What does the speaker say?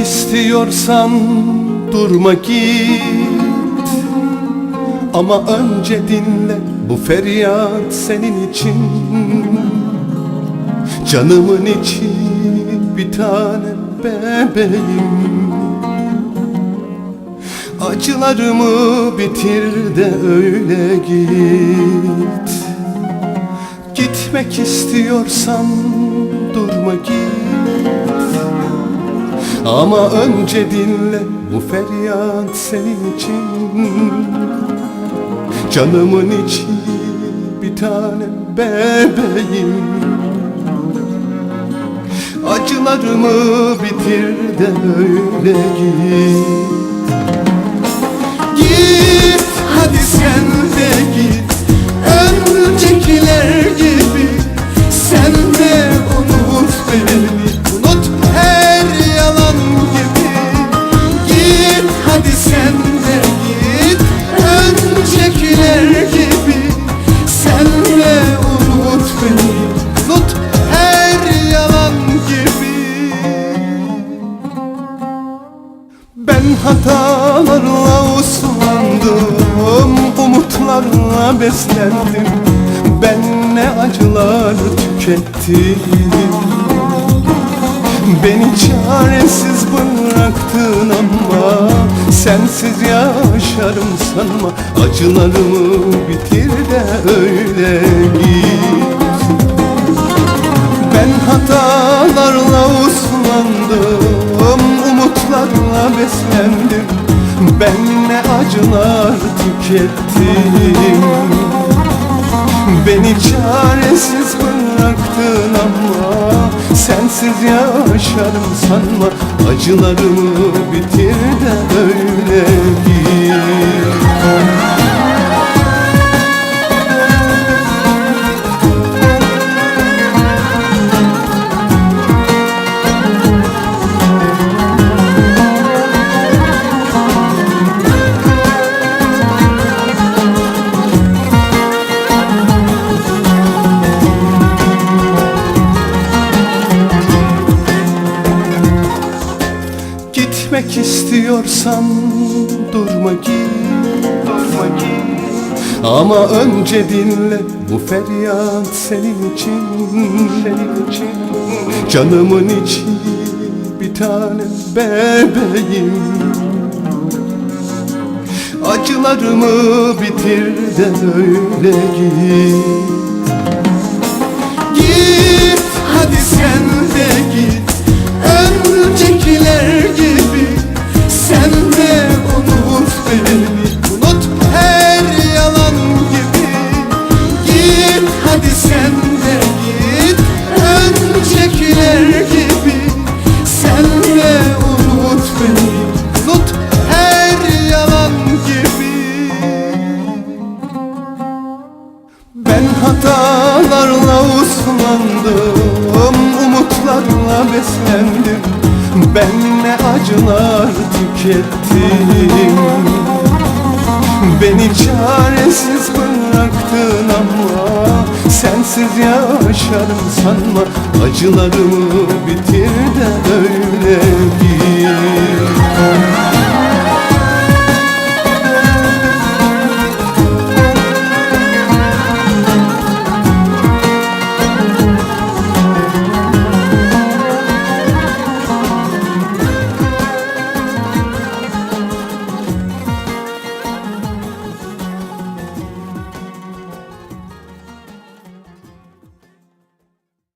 istiyorsan durma git. Ama önce dinle bu feryat senin için. Canımın içi bir tane bebeğim. Acılarımı bitir de öyle git. Gitmek istiyorsan durma git Ama önce dinle bu feryat senin için. Canımın içi bir tane bebeğim. Acılarımı bitir de öyle git hatalarla uslandım Umutlarla beslendim. Ben ne acılar tükettim. Beni çaresiz bıraktın ama Sensiz yaşarım sanma. Acılarımı bitir de öyle git ben hatalarla uslandım Ben ne acılar tükettim. Beni çaresiz bıraktın ama Sensiz yaşarım sanma. Acılarımı bitir de öyle Gitmek istiyorsan durma git Durma git. Ama önce dinle bu feryat senin için Senin için. Canımın içi bir tane bebeğim. Acılarımı bitir de öyle git. Git hadi sen de git. Öncekiler gibi Sen ben hatalarla uslandım Umutlarla beslendim. Ben ne acılar tükettim. Beni çaresiz bıraktın ama Sensiz yaşarım sanma. Acılarımı bitir de öyle